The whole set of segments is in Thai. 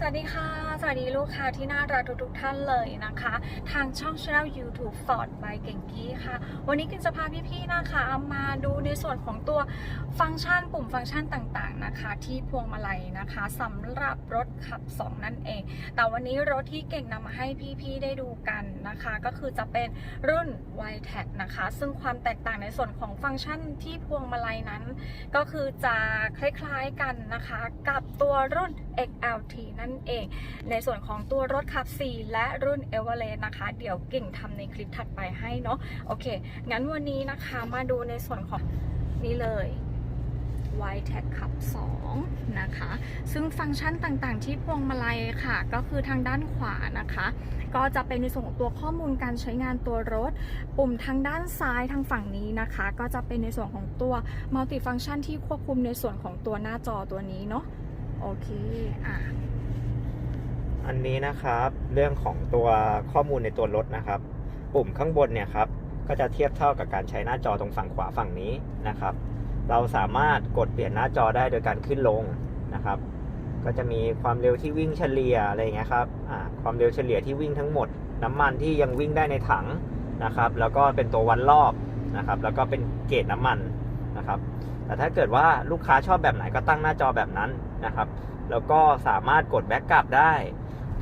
สวัสดีค่ะ สวัสดีลูกค้าที่น่ารักทุกๆท่านเลยนะคะ ทางช่อง channel YouTube Ford by เก่งกี้ค่ะ วันนี้กินจะพาพี่ๆนะคะมาดูในส่วนของตัวฟังก์ชันปุ่มฟังก์ชันต่างๆนะคะ ที่พวงมาลัยนะคะสำหรับรถขับ 2 นั่นเอง แต่วันนี้รถที่เก่งนำมาให้พี่ๆได้ดูกันนะคะ ก็คือจะเป็นรุ่น y t e c นะคะ ซึ่งความแตกต่างในส่วนของฟังก์ชันที่พวงมาลัยนั้น ก็คือจะคล้ายๆกันนะคะ กับตัวรุ่น XLT นั่นเอง ในส่วนของตัวรถขับ 4 และรุ่น e v e r e s t นะคะ เดี๋ยวเก่งทำในคลิปถัดไปให้เนาะโอเค งั้นวันนี้นะคะมาดูในส่วนของนี่เลย y t e c ขับ2นะคะ ซึ่งฟังก์ชันต่างๆ ที่พวงมาลัยค่ะ ก็คือทางด้านขวานะคะ ก็จะเป็นในส่วนของตัวข้อมูลการใช้งานตัวรถ ปุ่มทางด้านซ้ายทางฝั่งนี้นะคะ ก็จะเป็นในส่วนของตัวมัลติฟัง c t ชันที่ควบคุมในส่วนของตัวหน้าจอตัวนี้เนาะ โอเค อะ อันนี้นะครับ เรื่องของตัวข้อมูลในตัวรถนะครับ ปุ่มข้างบนเนี่ยครับก็จะเทียบเท่ากับการใช้หน้าจอตรงฝั่งขวาฝั่งนี้นะครับ เราสามารถกดเปลี่ยนหน้าจอได้โดยการขึ้นลงนะครับ ก็จะมีความเร็วที่วิ่งเฉลี่ยอะไรเงี้ยครับความเร็วเฉลี่ยที่วิ่งทั้งหมด น้ำมันที่ยังวิ่งได้ในถังนะครับ แล้วก็เป็นตัววันรอบนะครับ แล้วก็เป็นเกจน้ำมันนะครับ แต่ถ้าเกิดว่าลูกค้าชอบแบบไหนก็ตั้งหน้าจอแบบนั้นนะครับ แล้วก็สามารถกดแบ็กกลับได้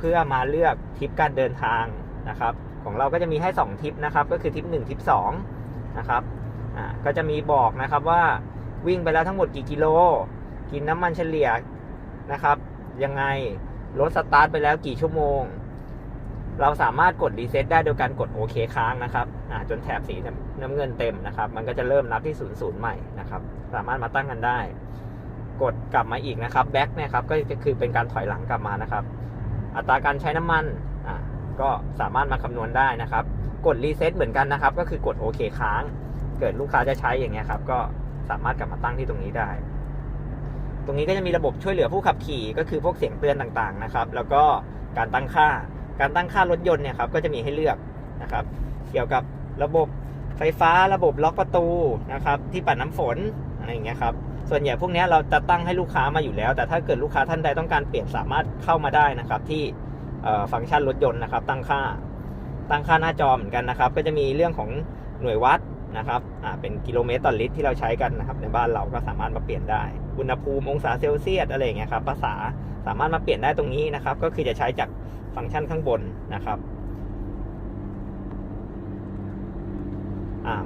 พื่อมาเลือกทริปการเดินทางนะครับ ของเราก็จะมีให้ 2ทริปนะครับ ก็คือทริป1ทริป2นะครับก็จะมีบอกนะครับว่าวิ่งไปแล้วทั้งหมดกี่กิโล กินน้ำมันเฉลี่ยนะครับยังไงรถสตาร์ทไปแล้วกี่ชั่วโมง เราสามารถกดรีเซ็ตได้โดยการกดโอเคค้างนะครับจนแถบสีน้ำเงินเต็มนะครับ มันก็จะเริ่มนับที่0ูนย์ศูนย์ใหม่นะครับ สามารถมาตั้งกันได้ กดกลับมาอีกนะครับแบ็กเนี่ยครับก็จะคือเป็นการถอยหลังกลับมานะครับ อัตราการใช้น้ำมันอะก็สามารถมาคำนวณได้นะครับ กดรีเซ็ตเหมือนกันนะครับ ก็คือกดโอเคค้าง เกิดลูกค้าจะใช้อย่างเงี้ยครับ ก็สามารถกลับมาตั้งที่ตรงนี้ได้ ตรงนี้ก็จะมีระบบช่วยเหลือผู้ขับขี่ ก็คือพวกเสียงเตือนต่างๆนะครับ แล้วก็การตั้งค่า การตั้งค่ารถยนต์เนี่ยครับ ก็จะมีให้เลือกนะครับ เกี่ยวกับระบบไฟฟ้า ระบบล็อกประตูนะครับ ที่ปัดน้ำฝนอะไรอย่างเงี้ยครับ ส่วนใหญ่พวกนี้เราจะตั้งให้ลูกค้ามาอยู่แล้ว แต่ถ้าเกิดลูกค้าท่านใดต้องการเปลี่ยนสามารถเข้ามาได้นะครับ ที่ฟังก์ชันรถยนต์นะครับ ตั้งค่าตั้งค่าหน้าจอเหมือนกันนะครับ ก็จะมีเรื่องของหน่วยวัดนะครับเป็นกิโลเมตรต่อลิตรที่เราใช้กันนะครับ ในบ้านเราก็สามารถมาเปลี่ยนได้ อุณหภูมิองศาเซลเซียสอะไรอย่างเงี้ยครับภาษาสามารถมาเปลี่ยนได้ตรงนี้นะครับ ก็คือจะใช้จากฟังก์ชันข้างบนนะครับ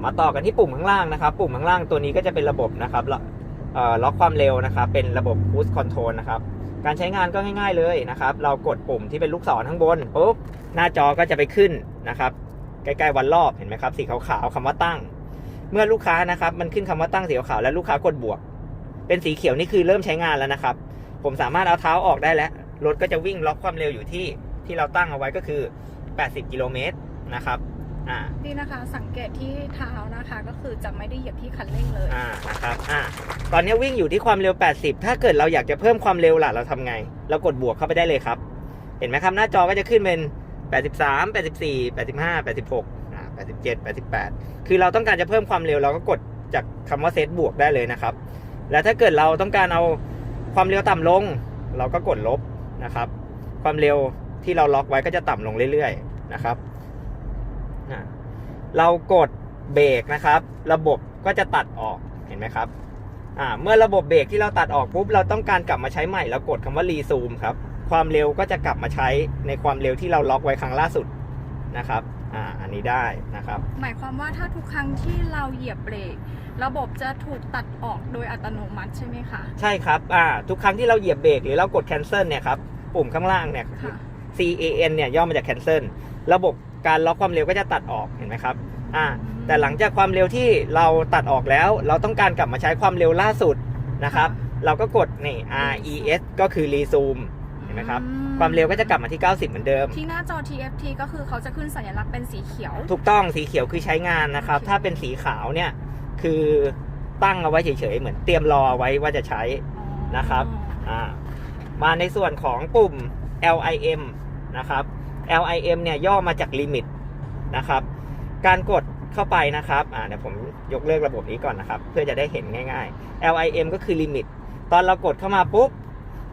มาต่อกันที่ปุ่มข้างล่างนะครับ ปุ่มข้างล่างตัวนี้ก็จะเป็นระบบนะครับ ล็อกความเร็วนะครับ เป็นระบบ Cruise Control นะครับ การใช้งานก็ง่าย ๆเลยนะครับ เรากดปุ่มที่เป็นลูกศรข้างบนปุ๊บหน้าจอก็จะไปขึ้นนะครับ ใกล้ๆวันรอบเห็นไหมครับสีขาวๆคำว่าตั้ง เมื่อลูกค้านะครับ มันขึ้นคำว่าตั้งสีขาวๆแล้วลูกค้ากดบวก เป็นสีเขียวนี่คือเริ่มใช้งานแล้วนะครับ ผมสามารถเอาเท้าออกได้แล้วรถก็จะวิ่งล็อกความเร็วอยู่ที่ที่เราตั้งเอาไว้ก็คือ 80 กิโลเมตรนะครับ อ่านี่นะคะสังเกตที่เท้านะคะ ก็คือจะไม่ได้เหยียบที่คันเร่งเลย อ่านะครับอ่าตอนนี้วิ่งอยู่ที่ความเร็ว 80 ถ้าเกิดเราอยากจะเพิ่มความเร็วล่ะเราทำไง เรากดบวกเข้าไปได้เลยครับ เห็นไหมครับหน้าจอก็จะขึ้นเป็น 83 84 85 86อ่า87 88 คือเราต้องการจะเพิ่มความเร็วเราก็กดจากคำว่าเซตบวกได้เลยนะครับ แล้วถ้าเกิดเราต้องการเอาความเร็วต่ำลง เราก็กดลบนะครับ ความเร็วที่เราล็อกไว้ก็จะต่ำลงเรื่อยๆนะครับอ่า เรากดเบรกนะครับ ระบบก็จะตัดออกเห็นไหมครับอ่าเมื่อระบบเบรกที่เราตัดออกปุ๊บเราต้องการกลับมาใช้ใหม่เรากดคำว่ารีซูมครับความเร็วก็จะกลับมาใช้ในความเร็วที่เราล็อกไว้ครั้งล่าสุดนะครับอ่าอันนี้ได้นะครับ หมายความว่าถ้าทุกครั้งที่เราเหยียบเบรกระบบจะถูกตัดออกโดยอัตโนมัติใช่ไหมคะใช่ครับอ่าทุกครั้งที่เราเหยียบเบรกหรือเรากด cancel เนี่ยครับปุ่มข้างล่างเนี่ยค่ะ C A N เนี่ยย่อมาจาก cancel ระบบ การล็อกความเร็วก็จะตัดออกเห็นไหมครับอ่าแต่หลังจากความเร็วที่เราตัดออกแล้ว เราต้องการกลับมาใช้ความเร็วล่าสุดนะครับ เราก็กดนี่ R E S ก็คือ resume เห็นไหมครับอืความเร็วก็จะกลับมาที่ 90 เหมือนเดิม ที่หน้าจอ TFT ก็คือเขาจะขึ้นสัญลักษณ์เป็นสีเขียว ถูกต้องสีเขียวคือใช้งานนะครับโอเคถ้าเป็นสีขาวเนี่ยคือตั้งเอาไว้เฉยๆ เหมือนเตรียมรอเอาไว้ว่าจะใช้นะครับอ่ามาในส่วนของปุ่ม LIM นะครับ LIM เนี่ยย่อมาจาก Limit นะครับ การกดเข้าไปนะครับอ่าเดี๋ยวผมยกเลิกระบบนี้ก่อนนะครับ เพื่อจะได้เห็นง่ายๆ LIM ก็คือ Limit ตอนเรากดเข้ามาปุ๊บ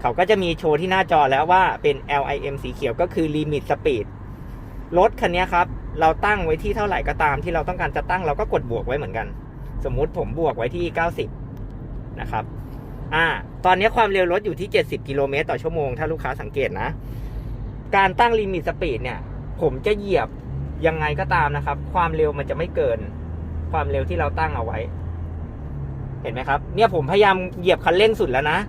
เขาก็จะมีโชว์ที่หน้าจอแล้วว่าเป็น LIM สีเขียวก็คือ Limit Speed รถคันนี้ครับ เราตั้งไว้ที่เท่าไหร่ก็ตามที่เราต้องการจะตั้งเราก็กดบวกไว้เหมือนกัน สมมุติผมบวกไว้ที่ 90 นะครับอ่าตอนนี้ความเร็วรถอยู่ที่ 70 กิโลเมตรต่อชั่วโมง ถ้าลูกค้าสังเกตนะ การตั้งลิมิตสปีดเนี่ย ผมจะเหยียบยังไงก็ตามนะครับ ความเร็วมันจะไม่เกิน ความเร็วที่เราตั้งเอาไว้ เห็นไหมครับ เนี่ยผมพยายามเหยียบคันเร่งสุดแล้วนะ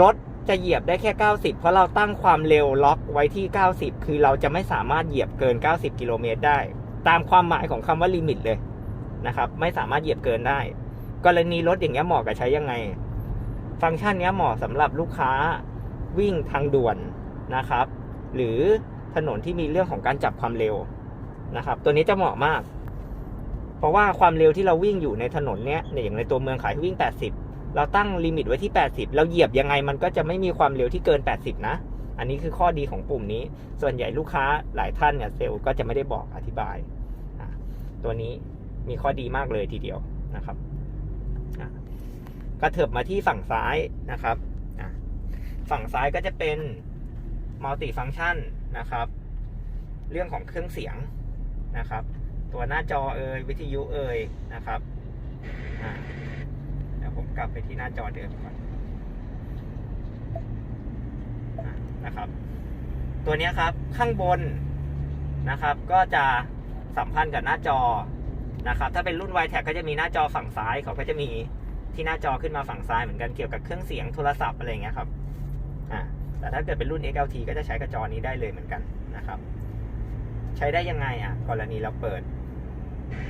รถจะเหยียบได้แค่ 90 เพราะเราตั้งความเร็วล็อกไว้ที่ 90 คือเราจะไม่สามารถเหยียบเกิน 90 กิโลเมตรได้ ตามความหมายของคำว่าลิมิตเลยนะครับ ไม่สามารถเหยียบเกินได้ กรณีรถอย่างเงี้ยเหมาะกับใช้ยังไง ฟังก์ชันเนี้ยเหมาะสำหรับลูกค้าวิ่งทางด่วนนะครับ หรือถนนที่มีเรื่องของการจับความเร็วนะครับ ตัวนี้จะเหมาะมาก เพราะว่าความเร็วที่เราวิ่งอยู่ในถนนเนี้ยอย่างในตัวเมืองขายวิ่ง 80 เราตั้งลิมิตไว้ที่ 80 เราเหยียบยังไงมันก็จะไม่มีความเร็วที่เกิน 80 นะ อันนี้คือข้อดีของปุ่มนี้ ส่วนใหญ่ลูกค้าหลายท่านเนี่ยเซลล์ก็จะไม่ได้บอกอธิบาย ตัวนี้มีข้อดีมากเลยทีเดียวนะครับกระเถิบมาที่ฝั่งซ้ายนะครับ ฝั่งซ้ายก็จะเป็น มัลติฟัง c t ชันนะครับ เรื่องของเครื่องเสียงนะครับ ตัวหน้าจอเอ่ยวิทยุเอ่ยนะครับเดี๋ยวผมกลับไปที่หน้าจอเดิมก่อนนะครับ ตัวนี้ครับข้างบนนะครับ ก็จะสัมพันธ์กับหน้าจอนะครับ ถ้าเป็นรุ่น y t แท็ก็จะมีหน้าจอฝั่งซ้ายเขาก็จะมีที่หน้าจอขึ้นมาฝั่งซ้ายเหมือนกันเกี่ยวกับเครื่องเสียงโทรศัพท์อะไรเงี้ยครับ อ่า แต่ถ้าเกิดเป็นรุ่น XLT ก็จะใช้กับจอนี้ได้เลยเหมือนกันนะครับ ใช้ได้ยังไงอะ กรณีเราเปิด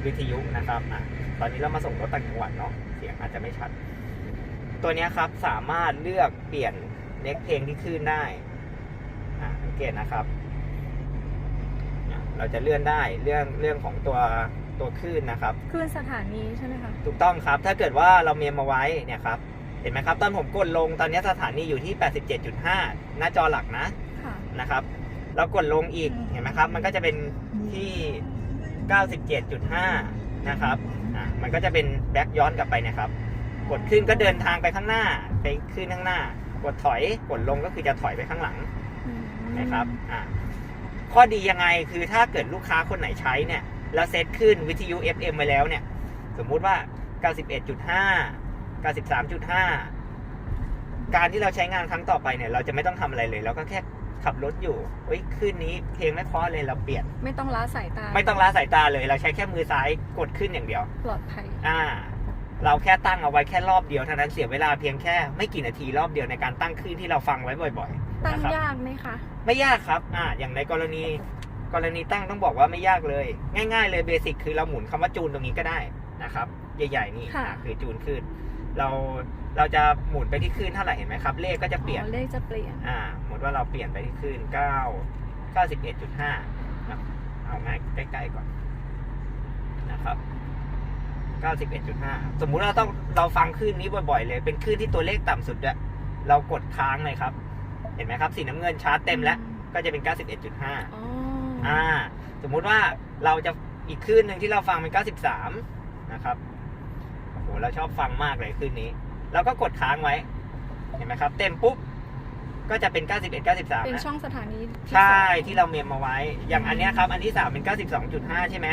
วิทยุนะครับอะตอนนี้เรามาส่งรถต่างจังหวัดเนาะเสียงอาจจะไม่ชัด ตัวเนี้ยครับสามารถเลือกเปลี่ยนเน็กเพลงที่ขึ้นได้อะสังเกตนะครับอะเราจะเลื่อนได้เรื่องเรื่องของตัวตัวคลื่นนะครับขึ้นสถานีใช่ไหมคะถูกต้องครับ ถ้าเกิดว่าเราเมมมาไว้เนี่ยครับ เห็นไหมครับ ตอนผมกดลงตอนนี้สถานีอยู่ที่ 87.5 หน้าจอหลักนะค่ะนะครับเรากดลงอีกเห็นไหมครับ มันก็จะเป็นที่ 97.5 นะครับอะมันก็จะเป็นแบ็กย้อนกลับไปเนะครับ กดขึ้นก็เดินทางไปข้างหน้า ไปขึ้นข้างหน้า กดถอยกดลงก็คือจะถอยไปข้างหลังอืมนะครับอ่าข้อดียังไงคือถ้าเกิดลูกค้าคนไหนใช้เนี่ยแล้วเซตขึ้นวิทยุ FM ไว้แล้วเนี่ย สมมุติว่า 91.5 93.5 การที่เราใช้งานครั้งต่อไปเนี่ย เราจะไม่ต้องทำอะไรเลยเราก็แค่ขับรถอยู่เฮ้ยขึ้นนี้เพลงไม่เพราะเลยเราเปลี่ยน ไม่ต้องล้าสายตา ไม่ต้องละสายตาเลย เราใช้แค่มือซ้ายกดขึ้นอย่างเดียว ปลอดภัย อ่า เราแค่ตั้งเอาไว้แค่รอบเดียวเท่านั้นเสียเวลาเพียงแค่ไม่กี่นาทีรอบเดียวในการตั้งคลื่นที่เราฟังไว้บ่อยๆ ตั้งนะครับยากไหมคะ ไม่ยากครับ อ่า อย่างในกรณี กรณีตั้งต้องบอกว่าไม่ยากเลย ง่าย ๆ เลยเบสิกคือเราหมุนคำว่าจูนตรงนี้ก็ได้นะครับ ใหญ่ๆนี่ค่ะอะคือจูนขึ้น เราเราจะหมุนไปที่คลื่นเท่าไหร่เห็นไหมครับ เลขก็จะเปลี่ยน อ๋อเลขจะเปลี่ยน อ่าสมมติว่าเราเปลี่ยนไปที่คลื่น9 91.5ครับเอาง่ายใกล้ๆก่อนนะครับ 91.5 สมมุติเราต้องเราฟังคลื่นนี้บ่อยๆเลย เป็นคลื่นที่ตัวเลขต่ำสุดด้วยเรากดค้างเลยครับ เห็นไหมครับ สีน้ำเงินชาร์จเต็มแล้ว ก็จะเป็น 91.5 อ๋ออ่า สมมุติว่าเราจะอีกคลื่นหนึ่งที่เราฟังเป็น 93 นะครับโอ้โหเราชอบฟังมากเลยคลื่นนี้เราก็กดค้างไว้ เห็นไหมครับ เต็มปุ๊บ ก็จะเป็น 91 93เป็นนะช่องสถานีที่ใช่สองที่เราเมมมาไว้ อย่างอันเนี้ยครับ อันที่ 3 เป็น 92.5 ใช่ไหม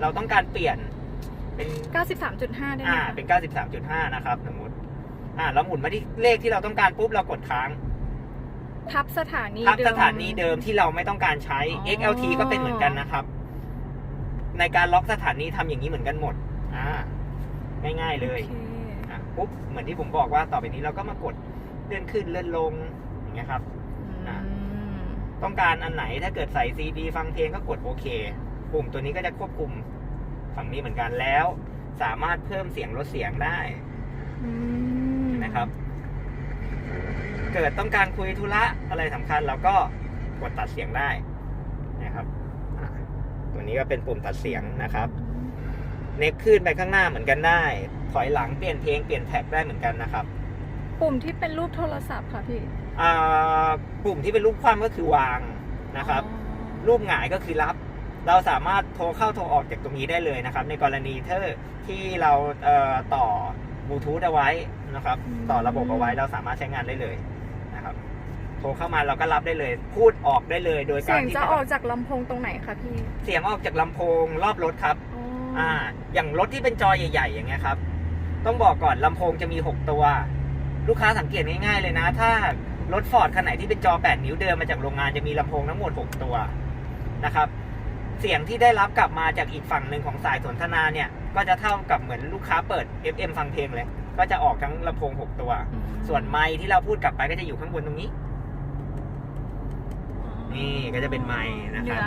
เราต้องการเปลี่ยนเป็น 93.5 ได้ไหมอ่าคะเป็น 93.5 นะครับสมมติอ่าเราหมุนมาที่เลขที่เราต้องการปุ๊บเรากดค้างทับสถานีทับเดิมสถานีเดิมที่เราไม่ต้องการใช้อ๋อ XLT ก็เป็นเหมือนกันนะครับ ในการล็อกสถานีทำอย่างนี้เหมือนกันหมด อ่า ง่ายๆเลยโอเคอะปุ๊บเหมือนที่ผมบอกว่าต่อไปนี้เราก็มากดเลื่อนขึ้นเลื่อนลงอย่างเงี้ยครับอ่าอืมต้องการอันไหนถ้าเกิดใส่ซีดีฟังเพลงก็กดโอเค ปุ่มตัวนี้ก็จะควบคุมฝั่งนี้เหมือนกันแล้ว สามารถเพิ่มเสียงลดเสียงได้อืมนะครับ เกิดต้องการคุยธุระอะไรสำคัญเราก็กดตัดเสียงได้นะครับอะตัวนี้ก็เป็นปุ่มตัดเสียงนะครับ เน็กขึ้นไปข้างหน้าเหมือนกันได้ ถอยหลังเปลี่ยนเพลงเปลี่ยนแท็กได้เหมือนกันนะครับ ปุ่มที่เป็นรูปโทรศัพท์ค่ะพี่อ่าปุ่มที่เป็นรูปคว่ำก็คือวางนะครับอ๋อรูปหงายก็คือรับ เราสามารถโทรเข้าโทรออกจากตรงนี้ได้เลยนะครับ ในกรณีถ้าที่เราเอ่อต่อบลูทูธเอาไว้นะครับ ต่อระบบเอาไว้เราสามารถใช้งานได้เลยนะโทรเข้ามาเราก็รับได้เลย พูดออกได้เลย โดยเสีการยงที่จะออกจากลำโพงตรงไหนคะพี่ เสียงออกจากลำโพงรอบรถครับ อ๋อออ่า อย่างรถที่เป็นจอใหญ่ ๆ อย่างเงี้ยครับ ต้องบอกก่อนลำโพงจะมี 6 ตัว ลูกค้าสังเกตง่ายๆเลยนะ ถ้ารถฟอร์ดคันไหนที่เป็นจอ 8 นิ้วเดิมมาจากโรงงานจะมีลำโพงทั้งหมด 6 ตัวนะครับ เสียงที่ได้รับกลับมาจากอีกฝั่งหนึ่งของสายสนทนาเนี่ย ก็จะเท่ากับเหมือนลูกค้าเปิด FM ฟังเพลงเลย ก็จะออกทั้งลำโพง 6 ตัวอืมส่วนไมค์ที่เราพูดกลับไปก็จะอยู่ข้างบนตรงนี้ นี่ก็จะเป็นไมค์นะครับ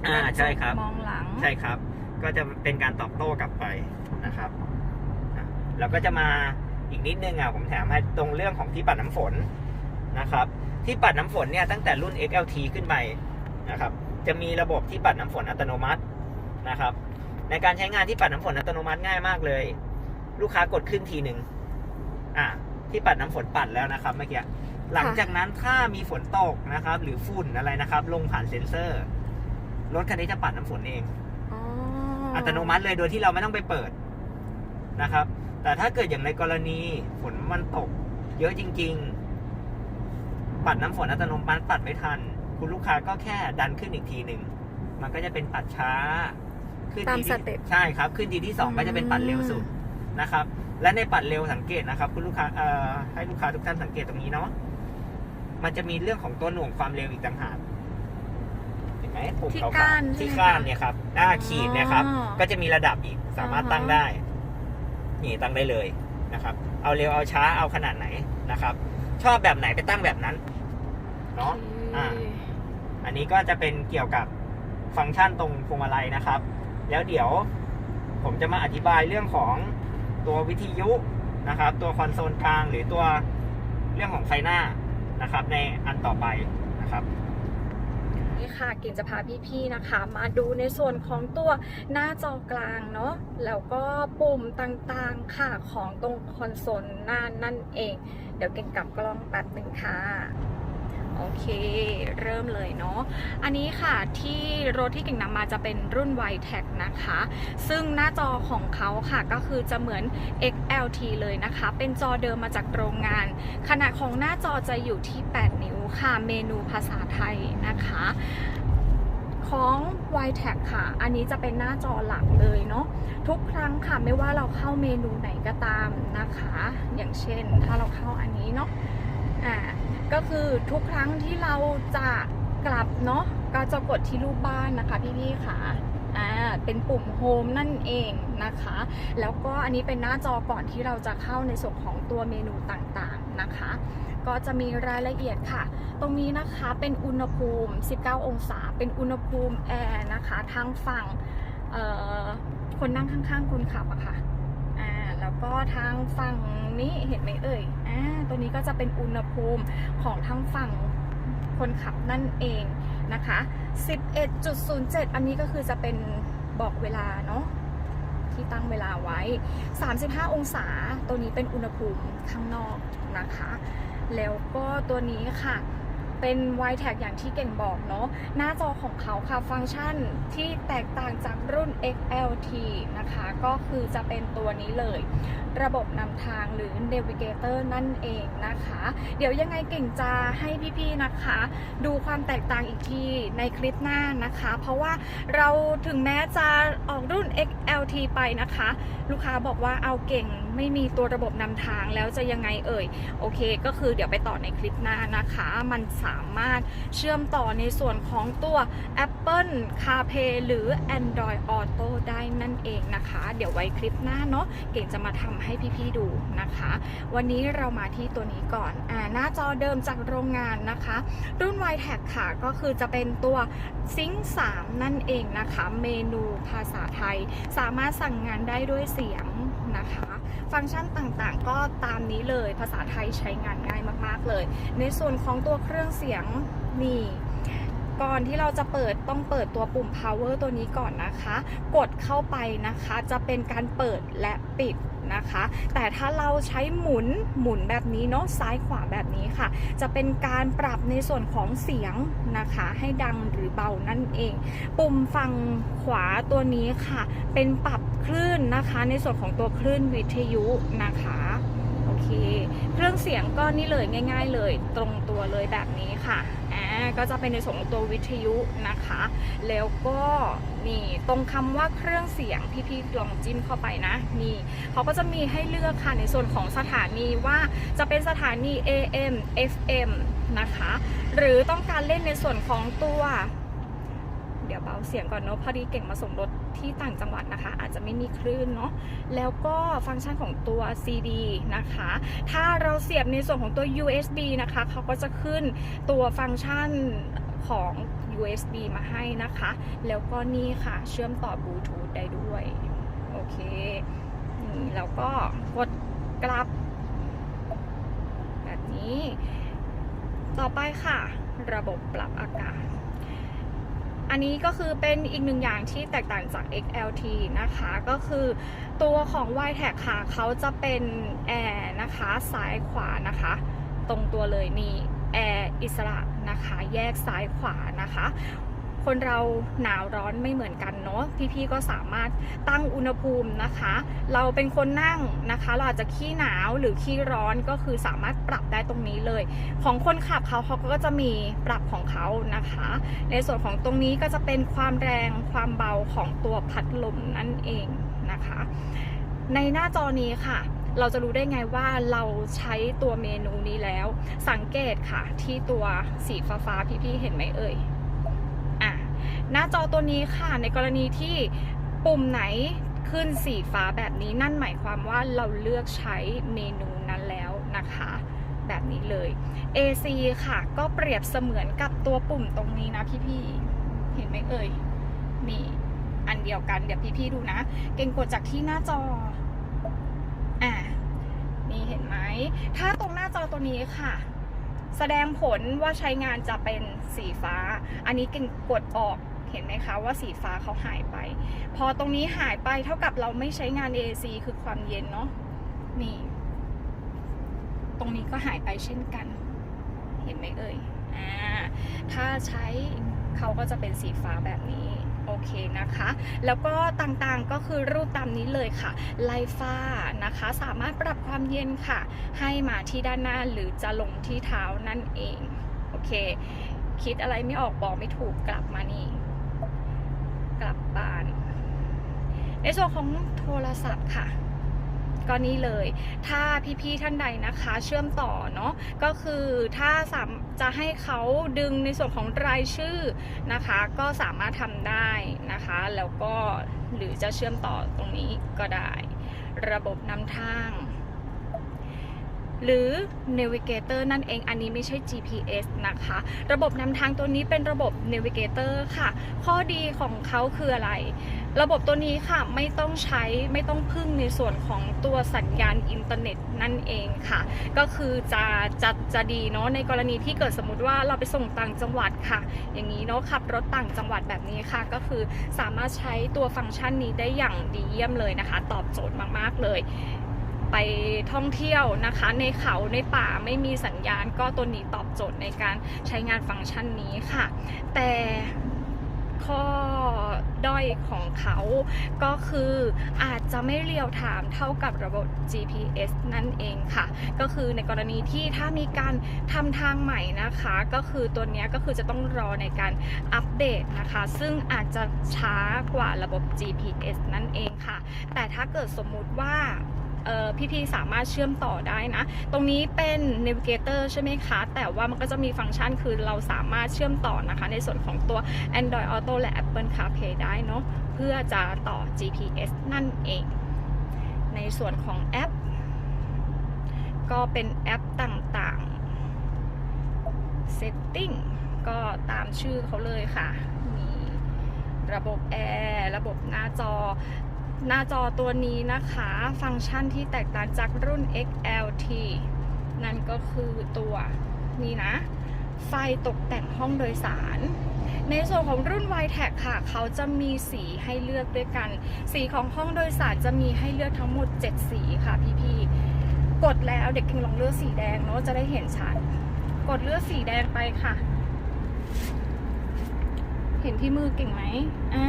เหนืออ่าใช่ครับ มองหลัง ใช่ครับ ก็จะเป็นการตอบโต้กลับไปนะครับแล้วก็จะมาอีกนิดนึงอะผมแถมให้ตรงเรื่องของที่ปัดน้ำฝนนะครับ ที่ปัดน้ำฝนเนี่ยตั้งแต่รุ่น XLT ขึ้นไปนะครับ จะมีระบบที่ปัดน้ำฝนอัตโนมัตินะครับ ในการใช้งานที่ปัดน้ำฝนอัตโนมัติง่ายมากเลย ลูกค้ากดขึ้นทีหนึ่งอะที่ปัดน้ำฝนปัดแล้วนะครับเมื่อกี้หลังจากนั้นถ้ามีฝนตกนะครับ หรือฝุ่นอะไรนะครับ ลงผ่านเซ็นเซอร์รถคันนี้จะปัดน้ำฝนเอง อ๋ออัตโนมัติเลยโดยที่เราไม่ต้องไปเปิดนะครับ แต่ถ้าเกิดอย่างในกรณีฝนมันตก เยอะจริง ๆ ปัดน้ำฝนอัตโนมัติปัดไม่ทัน คุณลูกค้าก็แค่ดันขึ้นอีกทีหนึ่งมันก็จะเป็นปัดช้า ขึ้นตามทีสที่เต็ปใช่ครับ ขึ้นทีที่สองอืมก็จะเป็นปัดเร็วสุดนะครับ และในปัดเร็วสังเกตนะครับ คุณลูกค้าเอ่อให้ลูกค้าทุกท่านสังเกตตรงนี้เนาะมันจะมีเรื่องของตัวหน่วงความเร็วอีกต่างหากเห็น ไหมปุ่มที่ขาวๆก้านที่ใช่ไหมก้านคะเนี่ยครับอ่าขีดเนี่ยครับอ๋อก็จะมีระดับอีกสามารถอ่าฮะตั้งได้นี่ตั้งได้เลยนะครับ เอาเร็วเอาช้าเอาขนาดไหนนะครับ ชอบแบบไหนไปตั้งแบบนั้นเนาะ อ่า อันนี้ก็จะเป็นเกี่ยวกับฟังก์ชันตรงพวงมาลัยนะครับ แล้วเดี๋ยวผมจะมาอธิบายเรื่องของตัววิทยุนะครับ ตัวคอนโซลกลางหรือตัวเรื่องของไฟหน้านะครับ ในอันต่อไปนะครับ นี่ค่ะกิ่งจะพาพี่ๆนะคะ มาดูในส่วนของตัวหน้าจอกลางเนาะแล้วก็ปุ่มต่างๆค่ะของตรงคอนโซลหน้านั่นเอง เดี๋ยวก่งกลับกล้องแป๊บหนึ่งค่ะโอเค เริ่มเลยเนาะ อันนี้ค่ะที่รถที่เก่งนำมาจะเป็นรุ่น y t e c นะคะ ซึ่งหน้าจอของเขาค่ะก็คือจะเหมือน XLT เลยนะคะ เป็นจอเดิมมาจากโรงงาน ขนาดของหน้าจอจะอยู่ที่8น ค่ะเมนูภาษาไทยนะคะ ของ y t e c ค่ะ อันนี้จะเป็นหน้าจอหลักเลยเนาะทุกครั้งค่ะไม่ว่าเราเข้าเมนูไหนก็ตามนะคะ อย่างเช่นถ้าเราเข้าอันนี้เนาะอ่าก็คือทุกครั้งที่เราจะกลับเนาะก็จะกดที่รูปบ้านนะคะพี่ๆค่ะอ่าเป็นปุ่มโฮมนั่นเองนะคะ แล้วก็อันนี้เป็นหน้าจอก่อนที่เราจะเข้าในส่วนของตัวเมนูต่างๆนะคะ ก็จะมีรายละเอียดค่ะ ตรงนี้นะคะเป็นอุณหภูมิ 19 องศา เป็นอุณหภูมิแอร์นะคะทางฝั่งคนนั่งข้างๆคุณขับอะค่ะอ่าแล้วก็ทางฝั่งนี้เห็นไหมเอ่ยอ่าตัวนี้ก็จะเป็นอุณหภูมิของทางฝั่งคนขับนั่นเองนะคะ 11.07 อันนี้ก็คือจะเป็นบอกเวลาเนาะที่ตั้งเวลาไว้ 35 องศา ตัวนี้เป็นอุณหภูมิข้างนอกนะคะ แล้วก็ตัวนี้ค่ะ เป็น y t a g อย่างที่เก่งบอกเนาะหน้าจอของเขาค่ะฟังก์ชันที่แตกต่างจากรุ่น XLT นะคะ ก็คือจะเป็นตัวนี้เลย ระบบนำทางหรือ Navigator นั่นเองนะคะ เดี๋ยวยังไงเก่งจะให้พี่ๆนะคะ ดูความแตกต่างอีกทีในคลิปหน้านะคะ เพราะว่าเราถึงแม้จะออกรุ่น XLT ไปนะคะ ลูกค้าบอกว่าเอาเก่งไม่มีตัวระบบนำทางแล้วจะยังไงเอ่ย โอเค ก็คือเดี๋ยวไปต่อในคลิปหน้านะคะ มันสามารถเชื่อมต่อในส่วนของตัว Apple CarPlay หรือ Android Auto ได้นั่นเองนะคะ เดี๋ยวไว้คลิปหน้าเนาะเก่งจะมาทำให้พี่ๆดูนะคะ วันนี้เรามาที่ตัวนี้ก่อนอ่าหน้าจอเดิมจากโรงงานนะคะ รุ่น y t a g ค่ะก็คือจะเป็นตัวซิงค์3นั่นเองนะคะ เมนูภาษาไทย สามารถสั่งงานได้ด้วยเสียงนะคะ ฟังก์ชันต่างๆ ก็ตามนี้เลยภาษาไทยใช้งานง่ายมากๆเลย ในส่วนของตัวเครื่องเสียงนี่ก่อนที่เราจะเปิดต้องเปิดตัวปุ่ม power ตัวนี้ก่อนนะคะ กดเข้าไปนะคะจะเป็นการเปิดและปิด นะคะ แต่ถ้าเราใช้หมุนหมุนแบบนี้เนาะซ้ายขวาแบบนี้ค่ะ จะเป็นการปรับในส่วนของเสียงนะคะ ให้ดังหรือเบานั่นเอง ปุ่มฝั่งขวาตัวนี้ค่ะ เป็นปรับคลื่นนะคะ ในส่วนของตัวคลื่นวิทยุนะคะโอเคเครื่องเสียงก็นี่เลยง่าย ๆ เลยตรง ตัวเลยแบบนี้ค่ะอ่าก็จะเป็นในส่วนของตัววิทยุนะคะ แล้วก็นี่ตรงคำว่าเครื่องเสียงพี่ๆลองจิ้มเข้าไปนะนี่เขาก็จะมีให้เลือกค่ะในส่วนของสถานีว่าจะเป็นสถานี AM FM นะคะ หรือต้องการเล่นในส่วนของตัว เดี๋ยวเบาเสียงก่อนเนาะพอดีเก่งมาส่งรถ ที่ต่างจังหวัดนะคะ อาจจะไม่มีคลื่นเนาะแล้วก็ฟังก์ชันของตัว CD นะคะ ถ้าเราเสียบในส่วนของตัว USB นะคะเขาก็จะขึ้นตัวฟังก์ชันของ USB มาให้นะคะ แล้วก็นี่ค่ะเชื่อมต่อบลูทูธได้ด้วย โอเคนี่แล้วก็กดกลับ แบบนี้ ต่อไปค่ะ ระบบปรับอากาศ อันนี้ก็คือเป็นอีกหนึ่งอย่างที่แตกต่างจาก XLT นะคะ ก็คือตัวของ y t a c ค่ะเขาจะเป็นแอร์นะคะซ้ายขวานะคะ ตรงตัวเลยนี่แอร์อิสระนะคะ แยกซ้ายขวานะคะ คนเราหนาวร้อนไม่เหมือนกันเนาะพี่ๆก็สามารถตั้งอุณหภูมินะคะ เราเป็นคนนั่งนะคะ เราอาจจะขี้หนาวหรือขี้ร้อนก็คือสามารถปรับได้ตรงนี้เลย ของคนขับเขาเขาก็จะมีปรับของเขานะคะ ในส่วนของตรงนี้ก็จะเป็นความแรงความเบาของตัวพัดลมนั่นเองนะคะ ในหน้าจอนี้ค่ะเราจะรู้ได้ไงว่าเราใช้ตัวเมนูนี้แล้ว สังเกตค่ะที่ตัวสีฟ้าๆพี่ๆเห็นไหมเอ่ย หน้าจอตัวนี้ค่ะในกรณีที่ปุ่มไหนขึ้นสีฟ้าแบบนี้นั่นหมายความว่าเราเลือกใช้เมนูนั้นแล้วนะคะแบบนี้เลย AC ค่ะ ก็เปรียบเสมือนกับตัวปุ่มตรงนี้นะพี่ๆ เห็นไหมเอ่ย นี่อันเดียวกันเดี๋ยวพี่ๆ ดูนะ เก่งกดจากที่หน้าจอ อะนี่เห็นไหม ถ้าตรงหน้าจอตัวนี้ค่ะ แสดงผลว่าใช้งานจะเป็นสีฟ้า อันนี้เก่งกดออก เห็นไหมคะว่าสีฟ้าเขาหายไป พอตรงนี้หายไปเท่ากับเราไม่ใช้งาน AC คือความเย็นเนาะนี่ ตรงนี้ก็หายไปเช่นกัน เห็นไหมเอ่ยอ่าถ้าใช้เขาก็จะเป็นสีฟ้าแบบนี้โอเคนะคะ แล้วก็ต่างๆก็คือรูปตามนี้เลยค่ะ ไลฟ้านะคะ สามารถปรับความเย็นค่ะ ให้มาที่ด้านหน้าหรือจะลงที่เท้านั่นเอง โอเค คิดอะไรไม่ออกบอกไม่ถูกกลับมานี่ กลับบ้าน ในส่วนของโทรศัพท์ค่ะก็นี่เลย ถ้าพี่ๆท่านใดนะคะเชื่อมต่อเนาะ ก็คือถ้าสามจะให้เขาดึงในส่วนของรายชื่อนะคะ ก็สามารถทำได้นะคะ แล้วก็หรือจะเชื่อมต่อตรงนี้ก็ได้ ระบบนำทาง หรือ Navigator นั่นเอง อันนี้ไม่ใช่ GPS นะคะ ระบบนำทางตัวนี้เป็นระบบ Navigator ค่ะ ข้อดีของเขาคืออะไร ระบบตัวนี้ค่ะไม่ต้องใช้ไม่ต้องพึ่งในส่วนของตัวสัญญาณอินเทอร์เน็ตนั่นเองค่ะ ก็คือจะจะจะดีเนาะในกรณีที่เกิดสมมติว่าเราไปส่งต่างจังหวัดค่ะ อย่างนี้เนาะขับรถต่างจังหวัดแบบนี้ค่ะ ก็คือสามารถใช้ตัวฟังก์ชันนี้ได้อย่างดีเยี่ยมเลยนะคะ ตอบโจทย์มาก ๆ เลยไปท่องเที่ยวนะคะในเขาในป่าไม่มีสัญญาณก็ตัวนี้ตอบโจทย์ในการใช้งานฟังก์ชันนี้ค่ะ แต่ ข้อด้อยของเขาก็คืออาจจะไม่เรียวไทม์เท่ากับระบบ GPS นั่นเองค่ะ ก็คือในกรณีที่ถ้ามีการทำทางใหม่นะคะ ก็คือตัวนี้ก็คือจะต้องรอในการอัปเดตนะคะ ซึ่งอาจจะช้ากว่าระบบ GPS นั่นเองค่ะ แต่ถ้าเกิดสมมุติว่า พี่ๆสามารถเชื่อมต่อได้นะ ตรงนี้เป็น Navigator ใช่ไหมคะ แต่ว่ามันก็จะมีฟังก์ชันคือเราสามารถเชื่อมต่อนะคะ ในส่วนของตัว Android Auto และ Apple CarPlay ได้เนาะเพื่อจะต่อ GPS นั่นเอง ในส่วนของแอป ก็เป็นแอปต่างๆ Setting ก็ตามชื่อเขาเลยค่ะ มีระบบแอร์ ระบบหน้าจอ หน้าจอตัวนี้นะคะ ฟังก์ชันที่แตกต่างจากรุ่น XLT นั่นก็คือตัวนี้นะ ไฟตกแต่งห้องโดยสาร ในส่วนของรุ่น y t a g ค่ะ เขาจะมีสีให้เลือกด้วยกัน สีของห้องโดยสารจะมีให้เลือกทั้งหมด 7 สีค่ะพี่ๆ กดแล้วเด็กกิงลองเลือกสีแดงเนาะจะได้เห็นชัด กดเลือกสีแดงไปค่ะ เห็นที่มือเก่งไหมอ่า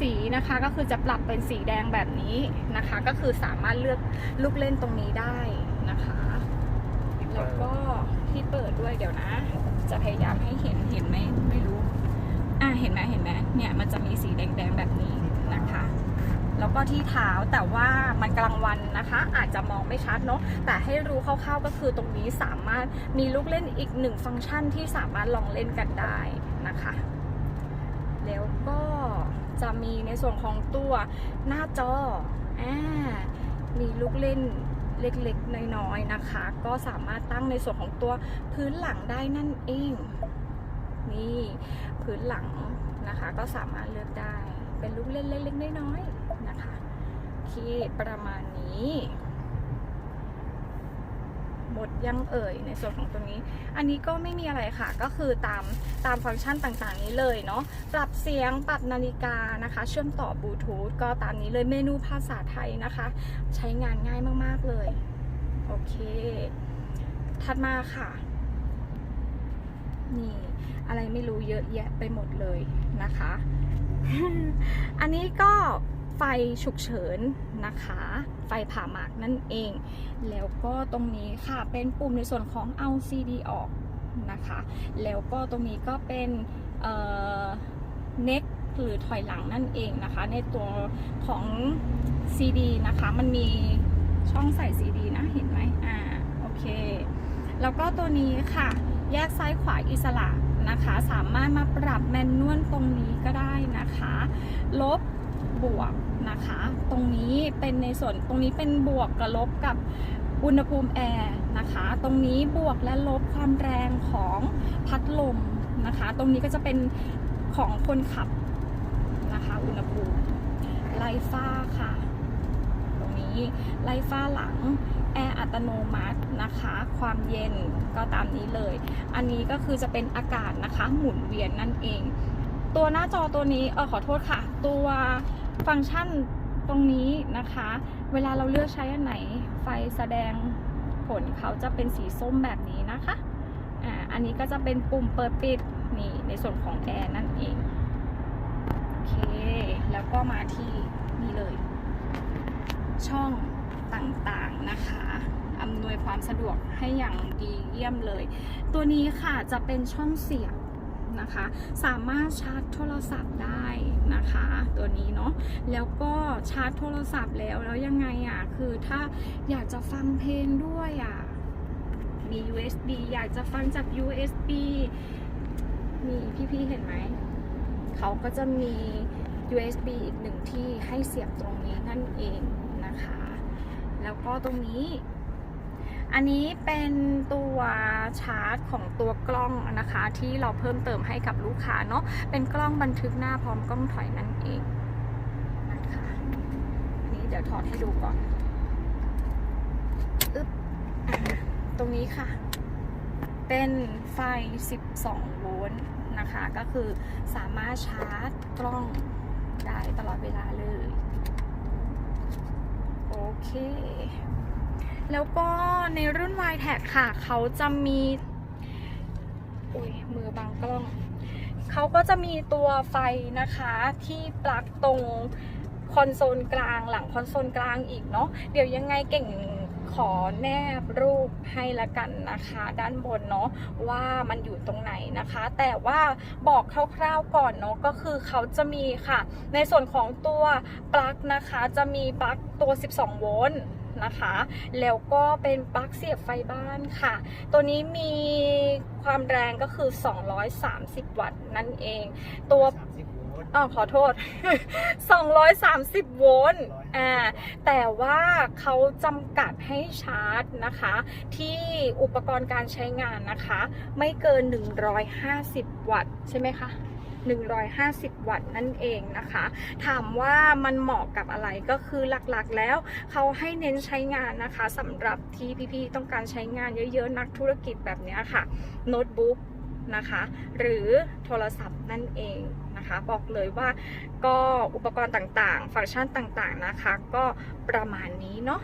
สีนะคะก็คือจะปรับเป็นสีแดงแบบนี้นะคะ ก็คือสามารถเลือกลูกเล่นตรงนี้ได้นะคะ แล้วก็ที่เปิดด้วยเดี๋ยวนะ จะพยายามให้เห็นเห็นไหมไม่รู้อะเห็นไหมเห็นไหมเนี่ยมันจะมีสีแดงๆแบบนี้นะคะแล้วก็ที่เท้าแต่ว่ามันกลางวันนะคะ อาจจะมองไม่ชัดเนาะแต่ให้รู้คร่าวๆก็คือตรงนี้สามารถมีลูกเล่นอีกหนึ่งฟังก์ชันที่สามารถลองเล่นกันได้นะคะ แล้วก็จะมีในส่วนของตัวหน้าจออ่ามีลูกเล่นเล็กๆ น้อยๆ นะคะ ก็สามารถตั้งในส่วนของตัวพื้นหลังได้นั่นเอง นี่พื้นหลังนะคะ ก็สามารถเลือกได้ เป็นลูกเล่นเล็กๆ น้อยๆ นะคะ ที่ประมาณนี้ ดยังเอ่ยในส่วนของตรงนี้ อันนี้ก็ไม่มีอะไรค่ะ ก็คือตามตามฟังก์ชันต่างๆ นี้เลยเนาะปรับเสียงปรับนาฬิกานะคะ เชื่อมต่อบลูทูธก็ตามนี้เลยเมนูภาษาไทยนะคะ ใช้งานง่ายมากๆเลยโอเค ถัดมาค่ะ นี่อะไรไม่รู้เยอะแยะไปหมดเลยนะคะ อันนี้ก็ไฟฉุกเฉิน นะคะ ไฟผ่าหมากนั่นเอง แล้วก็ตรงนี้ค่ะเป็นปุ่มในส่วนของเอา CD ออกนะคะ แล้วก็ตรงนี้ก็เป็นเอ่อ neck หรือถอยหลังนั่นเองนะคะ ในตัวของ CD นะคะ มันมีช่องใส่ CD นะเห็นไหมอ่าโอเค แล้วก็ตัวนี้ค่ะ แยกซ้ายขวาอิสระนะคะ สามารถมาปรับแมนนวลตรงนี้ก็ได้นะคะ ลบ บวกนะคะ ตรงนี้เป็นในส่วนตรงนี้เป็นบวกกับลบกับอุณหภูมิแอร์นะคะ ตรงนี้บวกและลบความแรงของพัดลมนะคะ ตรงนี้ก็จะเป็นของคนขับนะคะ อุณหภูมิไลฟ้าค่ะ ตรงนี้ไลฟ้าหลังแอร์อัตโนมัตินะคะ ความเย็นก็ตามนี้เลย อันนี้ก็คือจะเป็นอากาศนะคะ หมุนเวียนนั่นเอง ตัวหน้าจอตัวนี้เออขอโทษค่ะ ตัว ฟังก์ชันตรงนี้นะคะ เวลาเราเลือกใช้อันไหน ไฟแสดงผลเขาจะเป็นสีส้มแบบนี้นะคะอ่าอันนี้ก็จะเป็นปุ่มเปิดปิดนี่ในส่วนของแอร์นั่นเอง โอเค แล้วก็มาที่นี่เลย ช่องต่างๆนะคะอำนวยความสะดวกให้อย่างดีเยี่ยมเลย ตัวนี้ค่ะจะเป็นช่องเสียบนะคะ สามารถชาร์จโทรศัพท์ได้ นะคะ ตัวนี้เนาะแล้วก็ชาร์จโทรศัพท์แล้วแล้วยังไงอะคือถ้าอยากจะฟังเพลงด้วยอะมี USB อยากจะฟังจาก USB นี่พี่ๆเห็นไหมเขาก็จะมี USB อีกหนึ่งที่ให้เสียบตรงนี้นั่นเองนะคะ แล้วก็ตรงนี้ อันนี้เป็นตัวชาร์จของตัวกล้องนะคะที่เราเพิ่มเติมให้กับลูกค้าเนาะเป็นกล้องบันทึกหน้าพร้อมกล้องถอยนั่นเองนะคะอันนี้เดี๋ยวถอดให้ดูก่อนอึ๊บตรงนี้ค่ะ เป็นไฟ 12 โวลต์นะคะก็คือสามารถชาร์จกล้องได้ตลอดเวลาเลย โอเค แล้วก็ในรุ่น y t แท็ค่ะ เขาจะมีอุ้ยมือบังกล้อง เขาก็จะมีตัวไฟนะคะที่ปลั๊กตรงคอนโซลกลางหลังคอนโซลกลางอีกเนาะเดี๋ยวยังไงเก่งขอแนบรูปให้ละกันนะคะ ด้านบนเนาะว่ามันอยู่ตรงไหนนะคะ แต่ว่าบอกคร่าวๆก่อนเนาะก็คือเขาจะมีค่ะ ในส่วนของตัวปลั๊กนะคะ จะมีปลั๊กตัว 12 โวลต์ นะคะ แล้วก็เป็นปลั๊กเสียบไฟบ้านค่ะ ตัวนี้มีความแรงก็คือ 230 วัตต์นั่นเอง ตัวอ๋อขอโทษ 230 โวลต์อ่าแต่ว่าเขาจำกัดให้ชาร์จนะคะ ที่อุปกรณ์การใช้งานนะคะ ไม่เกิน 150 วัตต์ใช่ไหมคะ 150 วัตต์นั่นเองนะคะ ถามว่ามันเหมาะกับอะไรก็คือหลักๆแล้วเขาให้เน้นใช้งานนะคะสำหรับที่พี่ๆต้องการใช้งานเยอะๆนักธุรกิจแบบเนี้ยค่ะโน้ตบุ๊กนะคะหรือโทรศัพท์นั่นเองนะคะ บอกเลยว่าก็อุปกรณ์ต่างๆ ฟังก์ชันต่างๆนะคะ ก็ประมาณนี้เนาะ